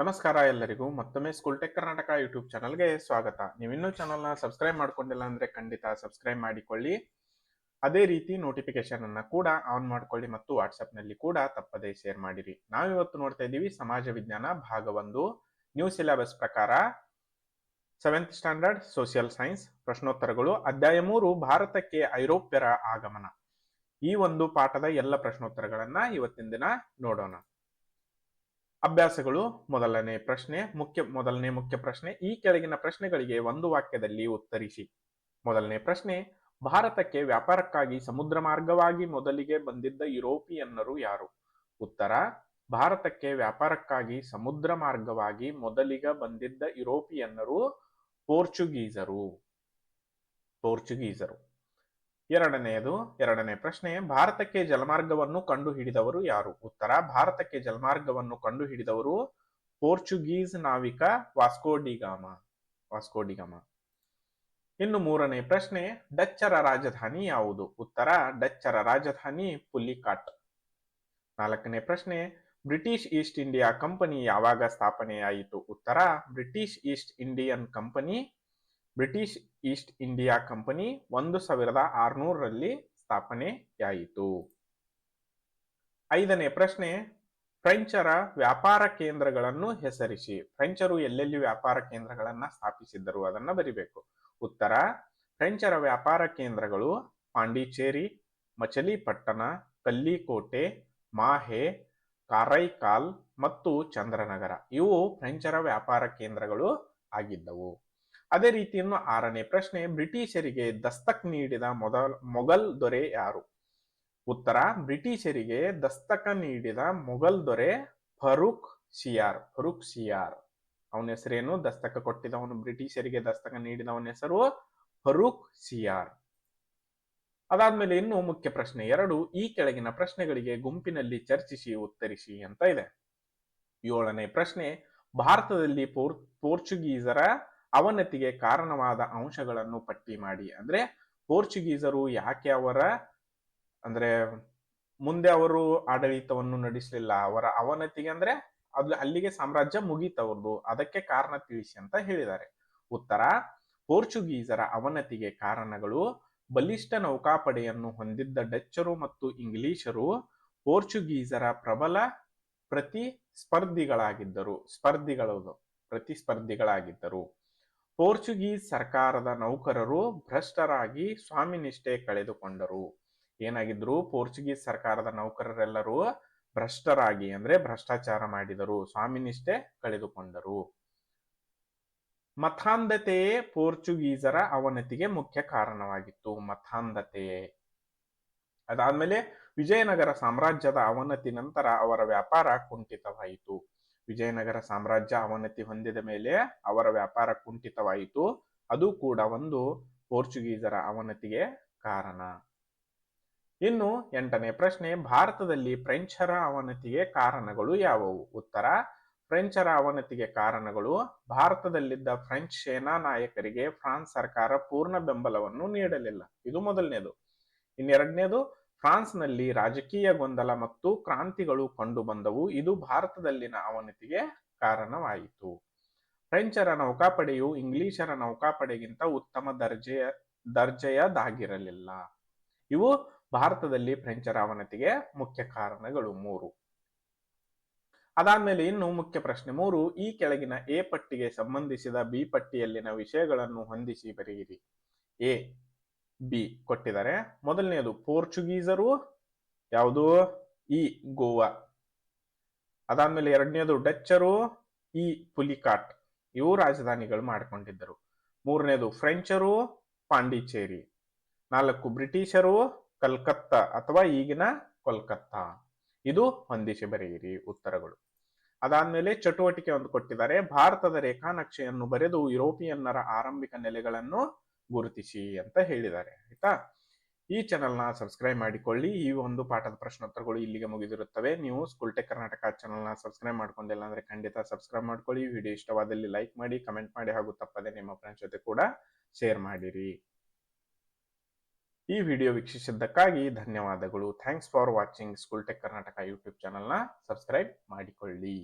ನಮಸ್ಕಾರ ಎಲ್ಲರಿಗೂ. ಮತ್ತೊಮ್ಮೆ ಸ್ಕೂಲ್ ಟೆಕ್ ಕರ್ನಾಟಕ ಯೂಟ್ಯೂಬ್ ಚಾನಲ್ಗೆ ಸ್ವಾಗತ. ನೀವಿನ್ನೂ ಚಾನಲ್ನ ಸಬ್ಸ್ಕ್ರೈಬ್ ಮಾಡ್ಕೊಂಡಿಲ್ಲ ಅಂದ್ರೆ ಖಂಡಿತ ಸಬ್ಸ್ಕ್ರೈಬ್ ಮಾಡಿಕೊಳ್ಳಿ. ಅದೇ ರೀತಿ ನೋಟಿಫಿಕೇಶನ್ ಅನ್ನ ಕೂಡ ಆನ್ ಮಾಡಿಕೊಳ್ಳಿ ಮತ್ತು ವಾಟ್ಸ್ಆಪ್ನಲ್ಲಿ ಕೂಡ ತಪ್ಪದೇ ಶೇರ್ ಮಾಡಿರಿ. ನಾವಿವತ್ತು ನೋಡ್ತಾ ಇದ್ದೀವಿ ಸಮಾಜ ವಿಜ್ಞಾನ ಭಾಗ ಒಂದು ನ್ಯೂ ಸಿಲೆಬಸ್ ಪ್ರಕಾರ ಸೆವೆಂತ್ ಸ್ಟ್ಯಾಂಡರ್ಡ್ ಸೋಷಿಯಲ್ ಸೈನ್ಸ್ ಪ್ರಶ್ನೋತ್ತರಗಳು, ಅಧ್ಯಾಯ ಮೂರು, ಭಾರತಕ್ಕೆ ಐರೋಪ್ಯರ ಆಗಮನ. ಈ ಒಂದು ಪಾಠದ ಎಲ್ಲ ಪ್ರಶ್ನೋತ್ತರಗಳನ್ನ ಇವತ್ತಿನ ದಿನ ನೋಡೋಣ. ಅಭ್ಯಾಸಗಳು ಮೊದಲನೇ ಪ್ರಶ್ನೆ, ಮುಖ್ಯ, ಮೊದಲನೇ ಮುಖ್ಯ ಪ್ರಶ್ನೆ. ಈ ಕೆಳಗಿನ ಪ್ರಶ್ನೆಗಳಿಗೆ ಒಂದು ವಾಕ್ಯದಲ್ಲಿ ಉತ್ತರಿಸಿ. ಮೊದಲನೇ ಪ್ರಶ್ನೆ, ಭಾರತಕ್ಕೆ ವ್ಯಾಪಾರಕ್ಕಾಗಿ ಸಮುದ್ರ ಮಾರ್ಗವಾಗಿ ಮೊದಲಿಗೆ ಬಂದಿದ್ದ ಯುರೋಪಿಯನ್ನರು ಯಾರು? ಉತ್ತರ, ಭಾರತಕ್ಕೆ ವ್ಯಾಪಾರಕ್ಕಾಗಿ ಸಮುದ್ರ ಮಾರ್ಗವಾಗಿ ಮೊದಲಿಗೆ ಬಂದಿದ್ದ ಯುರೋಪಿಯನ್ನರು ಪೋರ್ಚುಗೀಸರು. ಪೋರ್ಚುಗೀಸರು. ಎರಡನೆಯದು, ಎರಡನೇ ಪ್ರಶ್ನೆ, ಭಾರತಕ್ಕೆ ಜಲಮಾರ್ಗವನ್ನು ಕಂಡುಹಿಡಿದವರು ಯಾರು? ಉತ್ತರ, ಭಾರತಕ್ಕೆ ಜಲಮಾರ್ಗವನ್ನು ಕಂಡುಹಿಡಿದವರು ಪೋರ್ಚುಗೀಸ್ ನಾವಿಕ Vasco da Gama Vasco da Gama ಇನ್ನು ಮೂರನೇ ಪ್ರಶ್ನೆ, ಡಚ್ಚರ ರಾಜಧಾನಿ ಯಾವುದು? ಉತ್ತರ, ಡಚ್ಚರ ರಾಜಧಾನಿ ಪುಲಿಕಾಟ್. ನಾಲ್ಕನೇ ಪ್ರಶ್ನೆ, ಬ್ರಿಟಿಷ್ ಈಸ್ಟ್ ಇಂಡಿಯಾ ಕಂಪನಿ ಯಾವಾಗ ಸ್ಥಾಪನೆಯಾಯಿತು? ಉತ್ತರ, British East Indian company British East India company ಒಂದು ಸಾವಿರದ ಆರುನೂರರಲ್ಲಿ ಸ್ಥಾಪನೆಯಾಯಿತು. ಐದನೇ ಪ್ರಶ್ನೆ, ಫ್ರೆಂಚರ ವ್ಯಾಪಾರ ಕೇಂದ್ರಗಳನ್ನು ಹೆಸರಿಸಿ. ಫ್ರೆಂಚರು ಎಲ್ಲೆಲ್ಲಿ ವ್ಯಾಪಾರ ಕೇಂದ್ರಗಳನ್ನ ಸ್ಥಾಪಿಸಿದ್ದರು ಅದನ್ನ ಬರಿಬೇಕು. ಉತ್ತರ, ಫ್ರೆಂಚರ ವ್ಯಾಪಾರ ಕೇಂದ್ರಗಳು ಪಾಂಡಿಚೇರಿ, ಮಚಲಿಪಟ್ಟಣ, ಕಲ್ಲಿಕೋಟೆ, ಮಾಹೆ, ಕಾರೈಕಾಲ್ ಮತ್ತು ಚಂದ್ರನಗರ. ಇವು ಫ್ರೆಂಚರ ವ್ಯಾಪಾರ ಕೇಂದ್ರಗಳು ಆಗಿದ್ದವು. ಅದೇ ರೀತಿ ಇನ್ನು ಆರನೇ ಪ್ರಶ್ನೆ, ಬ್ರಿಟಿಷರಿಗೆ ದಸ್ತಕ್ ನೀಡಿದ ಮೊದಲ, ಮೊಘಲ್ ದೊರೆ ಯಾರು? ಉತ್ತರ, ಬ್ರಿಟಿಷರಿಗೆ ದಸ್ತಕ ನೀಡಿದ ಮೊಘಲ್ ದೊರೆ ಫರೂಕ್ ಶಿಯಾರ್ ಫರೂಕ್ ಶಿಯಾರ್ ಅವನ ಹೆಸರೇನು? ದಸ್ತಕ ಕೊಟ್ಟಿದವನು, ಬ್ರಿಟಿಷರಿಗೆ ದಸ್ತಕ ನೀಡಿದವನ ಹೆಸರು ಫರೂಕ್ ಸಿಯಾರ್. ಅದಾದ್ಮೇಲೆ ಇನ್ನು ಮುಖ್ಯ ಪ್ರಶ್ನೆ ಎರಡು, ಈ ಕೆಳಗಿನ ಪ್ರಶ್ನೆಗಳಿಗೆ ಗುಂಪಿನಲ್ಲಿ ಚರ್ಚಿಸಿ, ಉತ್ತರಿಸಿ ಅಂತ ಇದೆ. ಏಳನೇ ಪ್ರಶ್ನೆ, ಭಾರತದಲ್ಲಿ ಪೋರ್, ಪೋರ್ಚುಗೀಸರ ಅವನತಿಗೆ ಕಾರಣವಾದ ಅಂಶಗಳನ್ನು ಪಟ್ಟಿ ಮಾಡಿ. ಅಂದ್ರೆ ಪೋರ್ಚುಗೀಸರು ಯಾಕೆ ಅವರ, ಅಂದ್ರೆ ಮುಂದೆ ಅವರು ಆಡಳಿತವನ್ನು ನಡೆಸಲಿಲ್ಲ, ಅವರ ಅವನತಿಗೆ ಅಂದ್ರೆ ಅದು ಅಲ್ಲಿಗೆ ಸಾಮ್ರಾಜ್ಯ ಮುಗೀತವ್ರದ್ದು ಅದಕ್ಕೆ ಕಾರಣ ತಿಳಿಸಿ ಅಂತ ಹೇಳಿದ್ದಾರೆ. ಉತ್ತರ, ಪೋರ್ಚುಗೀಸರ ಅವನತಿಗೆ ಕಾರಣಗಳು ಬಲಿಷ್ಠ ನೌಕಾಪಡೆಯನ್ನು ಹೊಂದಿದ್ದ ಡಚ್ಚರು ಮತ್ತು ಇಂಗ್ಲಿಷರು ಪೋರ್ಚುಗೀಸರ ಪ್ರಬಲ ಪ್ರತಿಸ್ಪರ್ಧಿಗಳಾಗಿದ್ದರು ಸ್ಪರ್ಧಿಗಳು ಪ್ರತಿಸ್ಪರ್ಧಿಗಳಾಗಿದ್ದರು. ಪೋರ್ಚುಗೀಸ್ ಸರ್ಕಾರದ ನೌಕರರು ಭ್ರಷ್ಟರಾಗಿ ಸ್ವಾಮಿನಿಷ್ಠೆ ಕಳೆದುಕೊಂಡರು. ಏನಾಗಿದ್ರು? ಪೋರ್ಚುಗೀಸ್ ಸರ್ಕಾರದ ನೌಕರರೆಲ್ಲರೂ ಭ್ರಷ್ಟರಾಗಿ ಅಂದ್ರೆ ಭ್ರಷ್ಟಾಚಾರ ಮಾಡಿದರು, ಸ್ವಾಮಿನಿಷ್ಠೆ ಕಳೆದುಕೊಂಡರು. ಮತಾಂಧತೆಯೇ ಪೋರ್ಚುಗೀಸರ ಅವನತಿಗೆ ಮುಖ್ಯ ಕಾರಣವಾಗಿತ್ತು. ಮತಾಂಧತೆಯೇ ಅದಾದ್ಮೇಲೆ ವಿಜಯನಗರ ಸಾಮ್ರಾಜ್ಯದ ಅವನತಿ ನಂತರ ಅವರ ವ್ಯಾಪಾರ ಕುಂಠಿತವಾಯಿತು. ವಿಜಯನಗರ ಸಾಮ್ರಾಜ್ಯ ಅವನತಿ ಹೊಂದಿದ ಮೇಲೆ ಅವರ ವ್ಯಾಪಾರ ಕುಂಠಿತವಾಯಿತು. ಅದು ಕೂಡ ಒಂದು ಪೋರ್ಚುಗೀಸರ ಅವನತಿಗೆ ಕಾರಣ. ಇನ್ನು ಎಂಟನೇ ಪ್ರಶ್ನೆ, ಭಾರತದಲ್ಲಿ ಫ್ರೆಂಚರ ಅವನತಿಗೆ ಕಾರಣಗಳು ಯಾವುವು? ಉತ್ತರ, ಫ್ರೆಂಚರ ಅವನತಿಗೆ ಕಾರಣಗಳು, ಭಾರತದಲ್ಲಿದ್ದ ಫ್ರೆಂಚ್ ಸೇನಾ ನಾಯಕರಿಗೆ ಫ್ರಾನ್ಸ್ ಸರ್ಕಾರ ಪೂರ್ಣ ಬೆಂಬಲವನ್ನು ನೀಡಲಿಲ್ಲ. ಇದು ಮೊದಲನೇದು. ಇನ್ನೆರಡನೇದು ಫ್ರಾನ್ಸ್ನಲ್ಲಿ ರಾಜಕೀಯ ಗೊಂದಲ ಮತ್ತು ಕ್ರಾಂತಿಗಳು ಕಂಡು ಬಂದವು. ಇದು ಭಾರತದಲ್ಲಿನ ಅವನತಿಗೆ ಕಾರಣವಾಯಿತು. ಫ್ರೆಂಚರ ನೌಕಾಪಡೆಯು ಇಂಗ್ಲಿಷರ ನೌಕಾಪಡೆಗಿಂತ ಉತ್ತಮ ದರ್ಜೆಯ, ದರ್ಜೆಯದಾಗಿರಲಿಲ್ಲ. ಇವು ಭಾರತದಲ್ಲಿ ಫ್ರೆಂಚರ ಅವನತಿಗೆ ಮುಖ್ಯ ಕಾರಣಗಳು ಮೂರು. ಅದಾದ್ಮೇಲೆ ಇನ್ನು ಮುಖ್ಯ ಪ್ರಶ್ನೆ ಮೂರು. ಈ ಕೆಳಗಿನ ಎ ಪಟ್ಟಿಗೆ ಸಂಬಂಧಿಸಿದ ಬಿ ಪಟ್ಟಿಯಲ್ಲಿನ ವಿಷಯಗಳನ್ನು ಹೊಂದಿಸಿ ಬರೆಯಿರಿ. ಎ. ಬಿ ಕೊಟ್ಟಿದ್ದಾರೆ. ಮೊದಲನೆಯದು ಪೋರ್ಚುಗೀಸರು, ಯಾವುದು? ಇ, ಗೋವಾ. ಅದಾದ್ಮೇಲೆ ಎರಡನೇದು ಡಚ್ಚರು, ಇ, ಪುಲಿಕಾಟ್. ಇವು ರಾಜಧಾನಿಗಳು ಮಾಡಿಕೊಂಡಿದ್ದರು. ಮೂರನೇದು ಫ್ರೆಂಚರು, ಪಾಂಡಿಚೇರಿ. ನಾಲ್ಕು ಬ್ರಿಟಿಷರು, ಕಲ್ಕತ್ತಾ ಅಥವಾ ಈಗಿನ ಕೋಲ್ಕತ್ತಾ. ಇದು ಹೊಂದಿಸಿ ಬರೆಯಿರಿ ಉತ್ತರಗಳು. ಅದಾದ್ಮೇಲೆ ಚಟುವಟಿಕೆ ಒಂದು ಕೊಟ್ಟಿದ್ದಾರೆ. ಭಾರತದ ರೇಖಾನಕ್ಷೆಯನ್ನು ಬರೆದು ಯುರೋಪಿಯನ್ನರ ಆರಂಭಿಕ ನೆಲೆಗಳನ್ನು ಗುರುತಿಸಿ ಅಂತ ಹೇಳಿದ್ದಾರೆ, ಆಯ್ತಾ? ಈ ಚಾನಲ್ನ ಸಬ್ಸ್ಕ್ರೈಬ್ ಮಾಡಿಕೊಳ್ಳಿ. ಈ ಒಂದು ಪಾಠದ ಪ್ರಶ್ನೋತ್ತರಗಳು ಇಲ್ಲಿಗೆ ಮುಗಿದಿರುತ್ತವೆ. ನೀವು ಸ್ಕೂಲ್ ಟೆಕ್ ಕರ್ನಾಟಕ ಚಾನಲ್ನ ಸಬ್ಸ್ಕ್ರೈಬ್ ಮಾಡ್ಕೊಂಡಿಲ್ಲ ಅಂದ್ರೆ ಖಂಡಿತ ಸಬ್ಸ್ಕ್ರೈಬ್ ಮಾಡ್ಕೊಳ್ಳಿ. ವಿಡಿಯೋ ಇಷ್ಟವಾದಲ್ಲಿ ಲೈಕ್ ಮಾಡಿ ಕಮೆಂಟ್ ಮಾಡಿ ಹಾಗೂ ತಪ್ಪದೆ ನಿಮ್ಮ ಫ್ರೆಂಡ್ಸ್ ಜೊತೆ ಕೂಡ ಶೇರ್ ಮಾಡಿರಿ. ಈ ವಿಡಿಯೋ ವೀಕ್ಷಿಸಿದ್ದಕ್ಕಾಗಿ ಧನ್ಯವಾದಗಳು. Thanks for watching school tech Karnataka YouTube ಚಾನಲ್ನ ಸಬ್ಸ್ಕ್ರೈಬ್ ಮಾಡಿಕೊಳ್ಳಿ.